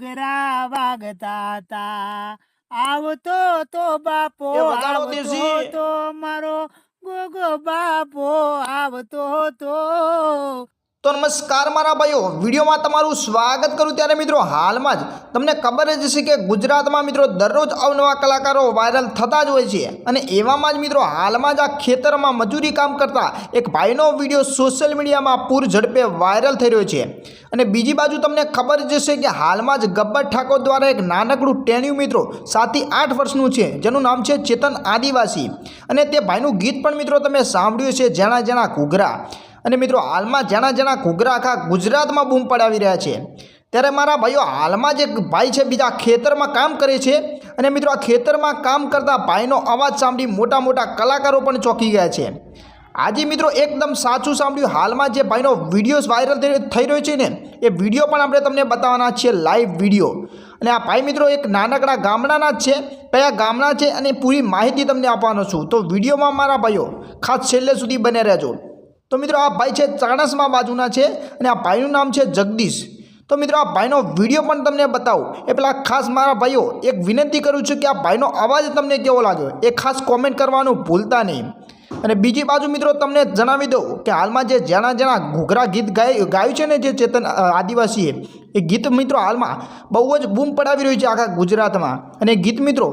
ઘરા વાગતા તા આવતો તો બાપો આવતો તો મારો ગોગો બાપો આવતો તો તો નમસ્કાર મારા ભાઈઓ. વિડીયોમાં તમારું સ્વાગત કરું ત્યારે મિત્રો હાલમાં જ તમને ખબર જ હશે કે ગુજરાતમાં મિત્રો દરરોજ અવનવા કલાકારો વાયરલ થતા જ હોય છે. અને એવામાં જ મિત્રો હાલમાં જ આ ખેતરમાં મજૂરી કામ કરતા એક ભાઈનો વીડિયો સોશિયલ મીડિયામાં પૂર ઝડપે વાયરલ થઈ રહ્યો છે. અને બીજી બાજુ તમને ખબર જ હશે કે હાલમાં જ ગબ્બર ઠાકોર દ્વારા એક નાનકડું ટેન્યુ મિત્રો સાતથી આઠ વર્ષનું છે, જેનું નામ છે ચેતન આદિવાસી. અને તે ભાઈનું ગીત પણ મિત્રો તમે સાંભળ્યું છે જેણા જેણા ઘૂઘરા. અને મિત્રો હાલમાં જેના જેના ઘૂઘરા આખા ગુજરાતમાં બૂમ પડાવી રહ્યા છે, ત્યારે મારા ભાઈઓ હાલમાં જે ભાઈ છે, બીજા ખેતરમાં કામ કરે છે અને મિત્રો આ ખેતરમાં કામ કરતા ભાઈનો અવાજ સાંભળી મોટા મોટા કલાકારો પણ ચોંકી ગયા છે. આજે મિત્રો એકદમ સાચું સાંભળ્યું, હાલમાં જે ભાઈનો વીડિયો વાયરલ થઈ રહ્યો છે ને, એ વીડિયો પણ આપણે તમને બતાવવાના છીએ લાઈવ વીડિયો. અને આ ભાઈ મિત્રો એક નાનકડા ગામડાના જ છે, કયા ગામના છે અને પૂરી માહિતી તમને આપવાનો છું. તો વિડીયોમાં મારા ભાઈઓ ખાસ છેલ્લે સુધી બને રહેજો. તો મિત્રો આ ભાઈ છે ચાણસમા બાજુના છે અને આ ભાઈનું નામ છે જગદીશ. તો મિત્રો આ ભાઈનો વીડિયો પણ તમને બતાવું. એ પેલા ખાસ મારા ભાઈઓ, એક વિનંતી કરું છું કે આ ભાઈનો અવાજ તમને કેવો લાગ્યો? એ ખાસ કોમેન્ટ કરવાનું ભૂલતા નહીં. અને બીજી બાજુ મિત્રો તમને જણાવી દઉં કે હાલમાં જે જણા જણા ઘૂઘરા ગીત ગાય, ગાયું છે ને જે ચેતન આદિવાસીએ, એ ગીત મિત્રો હાલમાં બહુ જ બૂમ પડાવી રહ્યું છે આખા ગુજરાતમાં. અને ગીત મિત્રો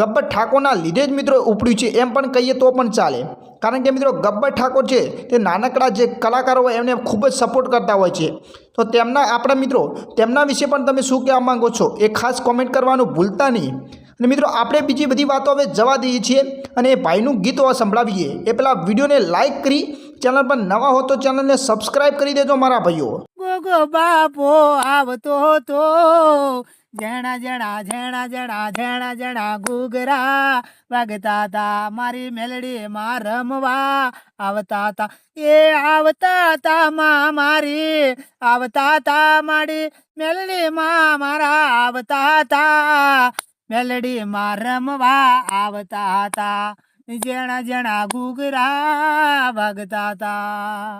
ગબ્બર ઠાકોરના લીધે જ મિત્રો ઉપડ્યું છે, એમ પણ કહીએ તો પણ ચાલે. કારણ કે મિત્રો ગબ્બર ઠાકોર છે તે નાનકડા જે કલાકારો હોય એમને ખૂબ જ સપોર્ટ કરતા હોય છે. તો તેમના આપણા મિત્રો તેમના વિશે પણ તમે શું કહેવા માંગો છો એ ખાસ કોમેન્ટ કરવાનું ભૂલતા નહીં. અને મિત્રો આપણે બીજી બધી વાતો હવે જવા દઈએ છીએ અને એ ભાઈનું ગીત સંભળાવીએ. એ પેલા વિડીયોને લાઇક કરી, ચેનલ પર નવા હો તો ચેનલને સબસ્ક્રાઈબ કરી દેજો મારા ભાઈઓ. બાપો આવતો તો જણા જણા જણા જણા જણા જણા ઘૂઘરા. વાગતા તા મારી મેલડી માં રમવા. આવતા તા, એ આવતા તા માં મારી. આવતા તા મારી મેલડી માં મારા. આવતા તા મેલડી માં રમવા. આવતા તા જણા જણા ઘૂઘરા. વાગતા તા